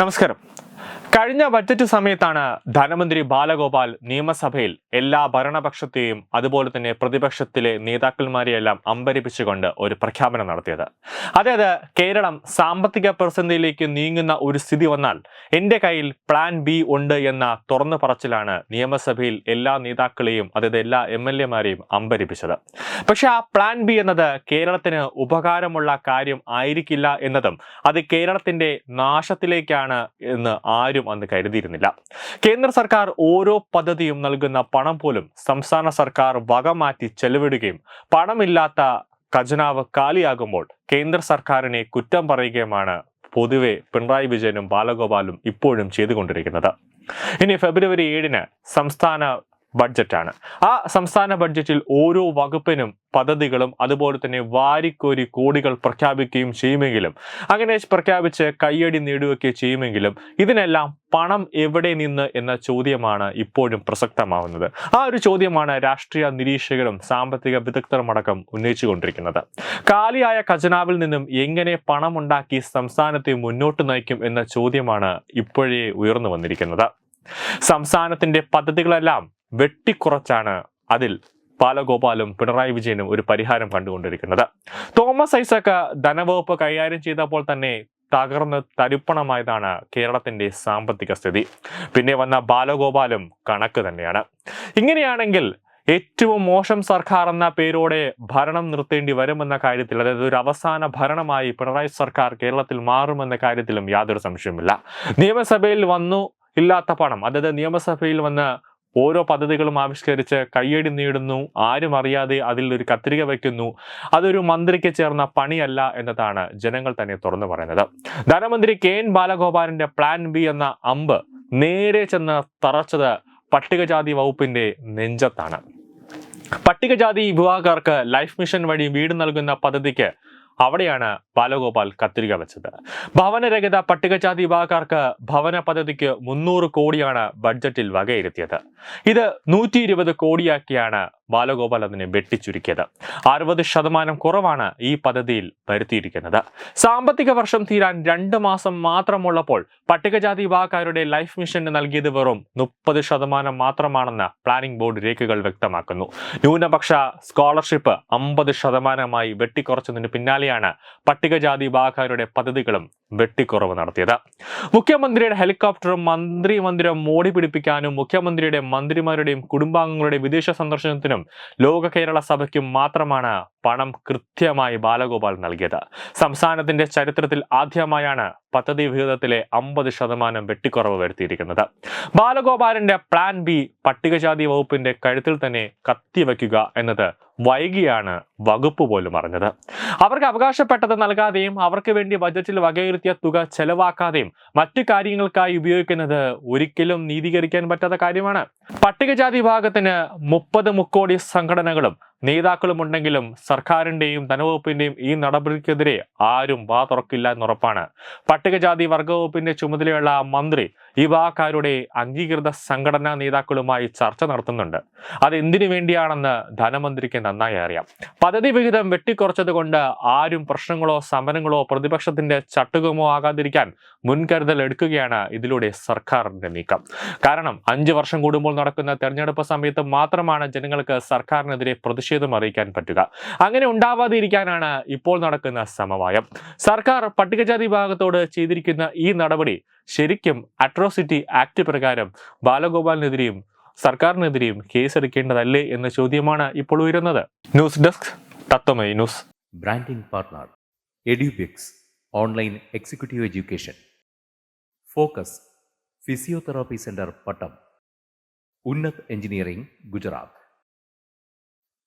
നമസ്കാരം. കഴിഞ്ഞ ബജറ്റ് സമയത്താണ് ധനമന്ത്രി ബാലഗോപാൽ നിയമസഭയിൽ എല്ലാ ഭരണപക്ഷത്തെയും അതുപോലെ തന്നെ പ്രതിപക്ഷത്തിലെ നേതാക്കന്മാരെയെല്ലാം അമ്പരിപ്പിച്ചുകൊണ്ട് ഒരു പ്രഖ്യാപനം നടത്തിയത്. അതായത് കേരളം സാമ്പത്തിക പ്രതിസന്ധിയിലേക്ക് നീങ്ങുന്ന ഒരു സ്ഥിതി വന്നാൽ എന്റെ കയ്യിൽ പ്ലാൻ ബി ഉണ്ട് എന്ന തുറന്നു പറച്ചിലാണ് നിയമസഭയിൽ എല്ലാ നേതാക്കളെയും അതായത് എല്ലാ എം എൽ എമാരെയും അമ്പരിപ്പിച്ചത്. പക്ഷെ ആ പ്ലാൻ ബി എന്നത് കേരളത്തിന് ഉപകാരമുള്ള കാര്യം ആയിരിക്കില്ല എന്നതും അത് കേരളത്തിന്റെ നാശത്തിലേക്കാണ് എന്ന് ആരും അന്ന് കരുതിയിരുന്നില്ല. കേന്ദ്ര സർക്കാർ ഓരോ പദ്ധതിയും നൽകുന്ന പണം പോലും സംസ്ഥാന സർക്കാർ വകമാറ്റി ചെലവിടുകയും പണമില്ലാത്ത ഖജനാവ് കാലിയാകുമ്പോൾ കേന്ദ്ര സർക്കാരിനെ കുറ്റം പറയുകയുമാണ് പൊതുവെ പിണറായി വിജയനും ബാലഗോപാലും ഇപ്പോഴും ചെയ്തുകൊണ്ടിരിക്കുന്നത്. ഇനി ഫെബ്രുവരി ഏഴിന് സംസ്ഥാന ബഡ്ജറ്റാണ്. ആ സംസ്ഥാന ബഡ്ജറ്റിൽ ഓരോ വകുപ്പിനും പദ്ധതികളും അതുപോലെ തന്നെ വാരിക്കോരി കോടികൾ പ്രഖ്യാപിക്കുകയും ചെയ്യുമെങ്കിലും അങ്ങനെ പ്രഖ്യാപിച്ച് കയ്യടി നേടുകയൊക്കെ ചെയ്യുമെങ്കിലും ഇതിനെല്ലാം പണം എവിടെ നിന്ന് എന്ന ചോദ്യമാണ് ഇപ്പോഴും പ്രസക്തമാവുന്നത്. ആ ഒരു ചോദ്യമാണ് രാഷ്ട്രീയ നിരീക്ഷകരും സാമ്പത്തിക വിദഗ്ധരുമടക്കം ഉന്നയിച്ചുകൊണ്ടിരിക്കുന്നത്. കാലിയായ ഖജനാവിൽ നിന്നും എങ്ങനെ പണമുണ്ടാക്കി സംസ്ഥാനത്തെ മുന്നോട്ട് നയിക്കും എന്ന ചോദ്യമാണ് ഇപ്പോഴേ ഉയർന്നു വന്നിരിക്കുന്നത്. സംസ്ഥാനത്തിന്റെ പദ്ധതികളെല്ലാം വെട്ടിക്കുറച്ചാണ് അതിൽ ബാലഗോപാലും പിണറായി വിജയനും ഒരു പരിഹാരം കണ്ടുകൊണ്ടിരിക്കുന്നത്. തോമസ് ഐസക് ധനവകുപ്പ് കൈകാര്യം ചെയ്തപ്പോൾ തന്നെ തകർന്ന് തരിപ്പണമായതാണ് കേരളത്തിന്റെ സാമ്പത്തിക സ്ഥിതി. പിന്നെ വന്ന ബാലഗോപാലും കണക്ക് തന്നെയാണ്. ഇങ്ങനെയാണെങ്കിൽ ഏറ്റവും മോശം സർക്കാർ എന്ന പേരോടെ ഭരണം നിർത്തേണ്ടി വരുമെന്ന കാര്യത്തിൽ അതായത് ഒരു അവസാന ഭരണമായി പിണറായി സർക്കാർ കേരളത്തിൽ മാറുമെന്ന കാര്യത്തിലും യാതൊരു സംശയമില്ല നിയമസഭയിൽ വന്നു ഇല്ലാത്ത പണം അതായത് നിയമസഭയിൽ വന്ന് ഓരോ പദ്ധതികളും ആവിഷ്കരിച്ച് കയ്യടി നേടുന്നു. ആരും അറിയാതെ അതിൽ ഒരു കത്രിക വയ്ക്കുന്നു അതൊരു മന്ത്രിക്ക് ചേർന്ന പണിയല്ല എന്നതാണ് ജനങ്ങൾ തന്നെ തുറന്നു പറയുന്നത്. ധനമന്ത്രി കെ എൻ ബാലഗോപാലിന്റെ പ്ലാൻ ബി എന്ന അമ്പ് നേരെ ചെന്ന് തറച്ചത് പട്ടികജാതി വകുപ്പിന്റെ നെഞ്ചത്താണ്. പട്ടികജാതി വിഭാഗക്കാർക്ക് ലൈഫ് മിഷൻ വഴി വീട് നൽകുന്ന പദ്ധതിക്ക് അവിടെയാണ് ബാലഗോപാൽ കത്തിരിക വെച്ചത്. ഭവനരഹിത പട്ടികജാതി വിഭാഗക്കാർക്ക് ഭവന പദ്ധതിക്ക് മുന്നൂറ് കോടിയാണ് ബഡ്ജറ്റിൽ വകയിരുത്തിയത്. ഇത് നൂറ്റി കോടിയാക്കിയാണ് ബാലഗോപാൽ അതിനെ വെട്ടിച്ചുരുക്കിയത്. അറുപത് ശതമാനം കുറവാണ് ഈ പദ്ധതിയിൽ വരുത്തിയിരിക്കുന്നത്. സാമ്പത്തിക വർഷം തീരാൻ രണ്ട് മാസം മാത്രമുള്ളപ്പോൾ പട്ടികജാതി വിഭാഗക്കാരുടെ ലൈഫ് മിഷന് നൽകിയത് വെറും മുപ്പത് ശതമാനം മാത്രമാണെന്ന് പ്ലാനിംഗ് ബോർഡ് രേഖകൾ വ്യക്തമാക്കുന്നു. ന്യൂനപക്ഷ സ്കോളർഷിപ്പ് അമ്പത് ശതമാനമായി വെട്ടിക്കുറച്ചതിന് പിന്നാലെയാണ് പട്ടികജാതി വിഭാഗക്കാരുടെ പദ്ധതികളും വെട്ടിക്കുറവ് നടത്തിയത്. മുഖ്യമന്ത്രിയുടെ ഹെലികോപ്റ്ററും മന്ത്രി മന്ദിരം മോടി പിടിപ്പിക്കാനും മുഖ്യമന്ത്രിയുടെ മന്ത്രിമാരുടെയും കുടുംബാംഗങ്ങളുടെ വിദേശ സന്ദർശനത്തിനും ലോക കേരള സഭയ്ക്കും മാത്രമാണ് പണം കൃത്യമായി ബാലഗോപാൽ നൽകിയത്. സംസ്ഥാനത്തിന്റെ ചരിത്രത്തിൽ ആദ്യമായാണ് പദ്ധതി വിഹിതത്തിലെ അമ്പത് ശതമാനം വെട്ടിക്കുറവ് വരുത്തിയിരിക്കുന്നത്. ബാലഗോപാലിന്റെ പ്ലാൻ ബി പട്ടികജാതി വകുപ്പിന്റെ കഴുത്തിൽ തന്നെ കത്തിവയ്ക്കുക എന്നത് വൈകിയാണ് വകുപ്പ് പോലും അറിഞ്ഞത്. അവർക്ക് അവകാശപ്പെട്ടത് നൽകാതെയും അവർക്ക് വേണ്ടി ബജറ്റിൽ വകയിരുത്തിയ തുക ചെലവാക്കാതെയും മറ്റു കാര്യങ്ങൾക്കായി ഉപയോഗിക്കുന്നത് ഒരിക്കലും നീതീകരിക്കാൻ പറ്റാത്ത കാര്യമാണ്. പട്ടികജാതി വിഭാഗത്തിന് മുപ്പത് മുക്കോടി സംഘടനകളും നേതാക്കളും ഉണ്ടെങ്കിലും സർക്കാരിന്റെയും ധനവകുപ്പിന്റെയും ഈ നടപടിക്കെതിരെ ആരും വാ തുറക്കില്ല എന്നുറപ്പാണ്. പട്ടികജാതി വർഗവകുപ്പിന്റെ ചുമതലയുള്ള മന്ത്രി ഈ വാക്കാരുടെ അംഗീകൃത സംഘടനാ നേതാക്കളുമായി ചർച്ച നടത്തുന്നുണ്ട്. അത് എന്തിനു വേണ്ടിയാണെന്ന് ധനമന്ത്രിക്ക് നന്നായി അറിയാം. പദ്ധതി വിഹിതം വെട്ടിക്കുറച്ചത് കൊണ്ട് ആരും പ്രശ്നങ്ങളോ സമരങ്ങളോ പ്രതിപക്ഷത്തിന്റെ ചട്ടുകമോ ആകാതിരിക്കാൻ മുൻകരുതൽ എടുക്കുകയാണ് ഇതിലൂടെ സർക്കാരിന്റെ നീക്കം. കാരണം അഞ്ചു വർഷം കൂടുമ്പോൾ നടക്കുന്ന തെരഞ്ഞെടുപ്പ് സമയത്ത് മാത്രമാണ് ജനങ്ങൾക്ക് സർക്കാരിനെതിരെ പ്രതിഷേധം അറിയിക്കാൻ പറ്റുക. അങ്ങനെ ഉണ്ടാവാതിരിക്കാനാണ് ഇപ്പോൾ നടക്കുന്ന സമവായം. സർക്കാർ പട്ടികജാതി വിഭാഗത്തോട് ചെയ്തിരിക്കുന്ന ഈ നടപടി ശരിക്കും അട്രോസിറ്റി ആക്ട് പ്രകാരം ബാലഗോപാലിനെതിരെയും സർക്കാരിനെതിരെയും കേസെടുക്കേണ്ടതല്ലേ എന്ന ചോദ്യമാണ് ഇപ്പോൾ ഉയരുന്നത്. News desk Tatwamayi news. Branding partner Edubix online executive education. Focus physiotherapy centre Pattom. Unnath engineering Gujarat.